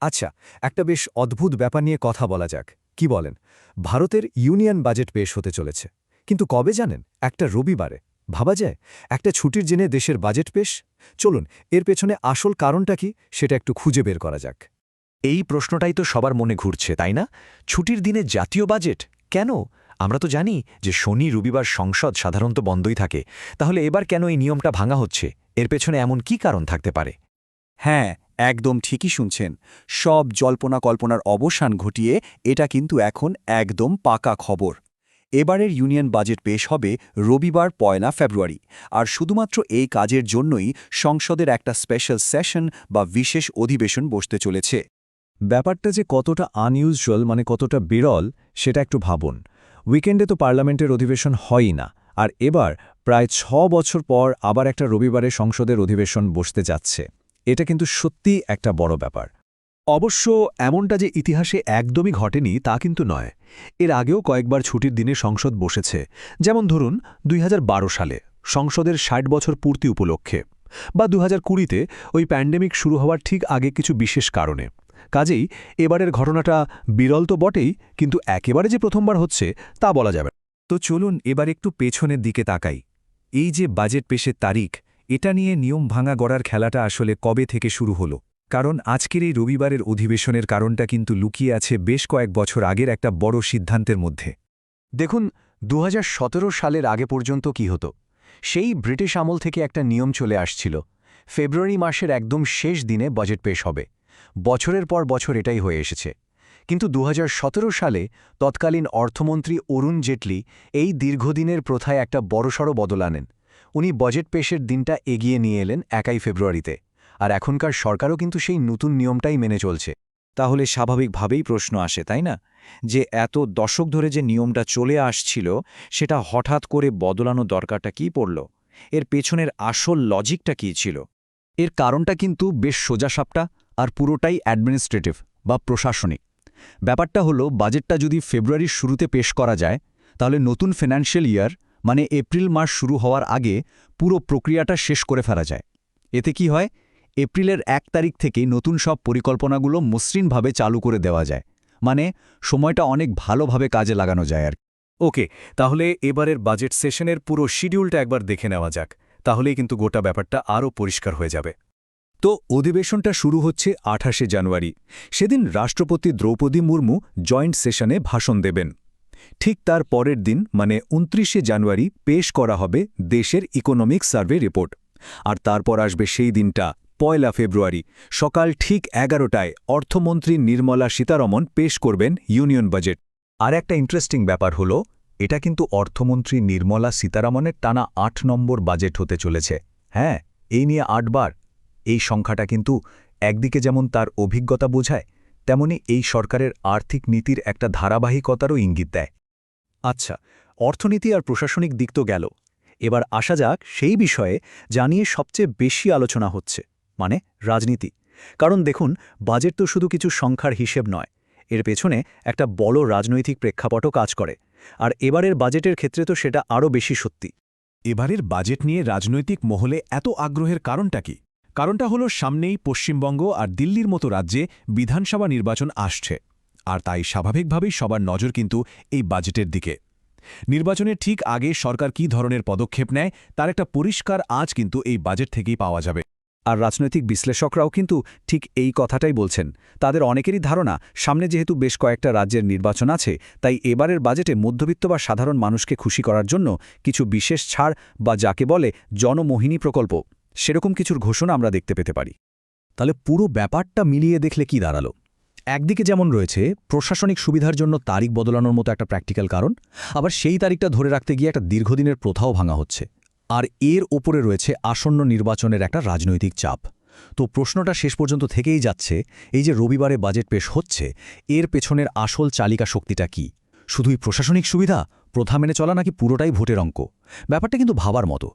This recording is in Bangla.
আচ্ছা একটা বেশ অদ্ভুত ব্যাপার নিয়ে কথা বলা যাক। কি বলেন? ভারতের ইউনিয়ন বাজেট পেশ হতে চলেছে। কিন্তু কবে জানেন? একটা রবিবারে। ভাবা যায়? একটা ছুটির জেনে দেশের বাজেট পেশ? চলুন, এর পেছনে আসল কারণটা কি সেটা একটু খুঁজে বের করা যাক। এই প্রশ্নটাই তো সবার মনে ঘুরছে, তাই না? ছুটির দিনে জাতীয় বাজেট? কেন? আমরা তো জানি যে শনি, রবিবার সংসদ সাধারণত বন্ধই থাকে। তাহলে এবার কেন এই নিয়মটা ভাঙা হচ্ছে? এর পেছনে এমন কি কারণ থাকতে পারে? হ্যাঁ একদম ঠিকই শুনছেন। সব জল্পনা কল্পনার অবসান ঘটিয়ে এটা কিন্তু এখন একদম পাকা খবর। এবারের ইউনিয়ন বাজেট পেশ হবে রবিবার পয়লা ফেব্রুয়ারি। আর শুধুমাত্র এই কাজের জন্যই সংসদের একটা স্পেশাল সেশন বা বিশেষ অধিবেশন বসতে চলেছে। ব্যাপারটা যে কতটা আনইউজুয়াল মানে কতটা বিরল, সেটা একটু ভাবুন। উইকেন্ডে তো পার্লামেন্টের অধিবেশন হয়ই না। আর এবার প্রায় ছ বছর পর আবার একটা রবিবারে সংসদের অধিবেশন বসতে যাচ্ছে। এটা কিন্তু সত্যি একটা বড় ব্যাপার। অবশ্য এমনটা যে ইতিহাসে একদমই ঘটেনি তা কিন্তু নয়। এর আগেও কয়েকবার ছুটির দিনে সংসদ বসেছে, যেমন ধরুন দুই হাজার বারো সালে, সংসদের ষাট বছর পূর্তি উপলক্ষে, বা দু হাজার কুড়িতে ওই প্যান্ডেমিক শুরু হওয়ার ঠিক আগে কিছু বিশেষ কারণে। কাজেই এবারের ঘটনাটা বিরল তো বটেই, কিন্তু একেবারে যে প্রথমবার হচ্ছে তা বলা যাবে তো চলুন এবার একটু পেছনের দিকে তাকাই। এই যে বাজেট পেশের তারিখ এটা নিয়ে নিয়ম ভাঙা গড়ার খেলাটা আসলে কবে থেকে শুরু হলো? কারণ আজকের এই রবিবারের অধিবেশনের কারণটা কিন্তু লুকিয়ে আছে বেশ কয়েক বছর আগের একটা বড় সিদ্ধান্তের মধ্যে। দেখুন দু হাজার সতেরো সালের আগে পর্যন্ত কি হতো? সেই ব্রিটিশ আমল থেকে একটা নিয়ম চলে আসছিল। ফেব্রুয়ারি মাসের একদম শেষ দিনে বাজেট পেশ হবে। বছরের পর বছর এটাই হয়ে এসেছে। কিন্তু দু হাজার সতেরো সালে তৎকালীন অর্থমন্ত্রী অরুণ জেটলি এই দীর্ঘদিনের প্রথায় একটা বড়সড় বদল আনেন। উনি বাজেট পেশের দিনটা এগিয়ে নিয়ে এলেন একাই ফেব্রুয়ারিতে। আর এখনকার সরকারও কিন্তু সেই নতুন নিয়মটাই মেনে চলছে। তাহলে স্বাভাবিকভাবেই প্রশ্ন আসে, তাই না? যে এত দশক ধরে যে নিয়মটা চলে আসছিল, সেটা হঠাৎ করে বদলানো দরকারটা কি পড়ল? এর পেছনের আসল লজিকটা কী ছিল? এর কারণটা কিন্তু বেশ সোজাসাপটা আর পুরোটাই অ্যাডমিনিস্ট্রেটিভ বা প্রশাসনিক। ব্যাপারটা হলো, বাজেটটা যদি ফেব্রুয়ারির শুরুতে পেশ করা যায়, তাহলে নতুন ফিনান্সিয়াল ইয়ার মানে এপ্রিল মাস শুরু হওয়ার আগে পুরো প্রক্রিয়াটা শেষ করে ফেলা যায়। এতে কি হয়? এপ্রিলের এক তারিখ থেকেই নতুন সব পরিকল্পনাগুলো মসৃণভাবে চালু করে দেওয়া যায়। মানে সময়টা অনেক ভালোভাবে কাজে লাগানো যায় আর ওকে, তাহলে এবারের বাজেট সেশনের পুরো শিডিউলটা একবার দেখে নেওয়া যাক। তাহলেই কিন্তু গোটা ব্যাপারটা আরও পরিষ্কার হয়ে যাবে। তো অধিবেশনটা শুরু হচ্ছে আঠাশে জানুয়ারি। সেদিন রাষ্ট্রপতি দ্রৌপদী মুর্মু জয়েন্ট সেশনে ভাষণ দেবেন। ঠিক তার পরের দিন মানে উনত্রিশে জানুয়ারি, পেশ করা হবে দেশের ইকোনমিক সার্ভে রিপোর্ট। আর তারপর আসবে সেই দিনটা, পয়লা ফেব্রুয়ারি, সকাল ঠিক এগারোটায় অর্থমন্ত্রী নির্মলা সীতারমন পেশ করবেন ইউনিয়ন বাজেট। আর একটা ইন্টারেস্টিং ব্যাপার হল, এটা কিন্তু অর্থমন্ত্রী নির্মলা সীতারামনের টানা আট নম্বর বাজেট হতে চলেছে। হ্যাঁ এই নিয়ে আটবার। এই সংখ্যাটা কিন্তু একদিকে যেমন তার অভিজ্ঞতা বোঝায়, তেমনি এই সরকারের আর্থিক নীতির একটা ধারাবাহিকতারও ইঙ্গিত দেয়। আচ্ছা অর্থনীতি আর প্রশাসনিক দিক তো গেল। এবার আসা যাক সেই বিষয়ে জানিয়ে সবচেয়ে বেশি আলোচনা হচ্ছে মানে রাজনীতি। কারণ দেখুন, বাজেট তো শুধু কিছু সংখ্যার হিসেব নয়, এর পেছনে একটা বড় রাজনৈতিক প্রেক্ষাপটও কাজ করে। আর এবারের বাজেটের ক্ষেত্রে তো সেটা আরও বেশি সত্যি। এবারের বাজেট নিয়ে রাজনৈতিক মহলে এত আগ্রহের কারণটা কি? কারণটা হলো সামনেই পশ্চিমবঙ্গ আর দিল্লির মতো রাজ্যে বিধানসভা নির্বাচন আসছে। আর তাই স্বাভাবিকভাবেই সবার নজর কিন্তু এই বাজেটের দিকে। নির্বাচনের ঠিক আগে সরকার কী ধরনের পদক্ষেপ নেয়, তার একটা পরিষ্কার আজ কিন্তু এই বাজেট থেকেই পাওয়া যাবে। আর রাজনৈতিক বিশ্লেষকরাও কিন্তু ঠিক এই কথাটাই বলছেন। তাদের অনেকেরই ধারণা, সামনে যেহেতু বেশ কয়েকটা রাজ্যের নির্বাচন আছে, তাই এবারের বাজেটে মধ্যবিত্ত বা সাধারণ মানুষকে খুশি করার জন্য কিছু বিশেষ ছাড় বা যাকে বলে জনমোহিনী প্রকল্প, সেরকম কিছুর ঘোষণা আমরা দেখতে পেতে পারি। তাহলে পুরো ব্যাপারটা মিলিয়ে দেখলে কি দাঁড়াল? একদিকে যেমন রয়েছে, প্রশাসনিক সুবিধার জন্য তারিখ বদলানোর মতো একটা প্র্যাকটিক্যাল কারণ, আবার সেই তারিখটা ধরে রাখতে গিয়ে একটা দীর্ঘদিনের প্রথাও ভাঙা হচ্ছে। আর এর ওপরে রয়েছে আসন্ন নির্বাচনের একটা রাজনৈতিক চাপ। তো প্রশ্নটা শেষ পর্যন্ত থেকেই যাচ্ছে, এই যে রবিবারে বাজেট পেশ হচ্ছে, এর পেছনের আসল চালিকা শক্তিটা কি? শুধুই প্রশাসনিক সুবিধা, প্রথা মেনে চলা নাকি পুরোটাই ভোটের অঙ্ক? ব্যাপারটা কিন্তু ভাবার মতো।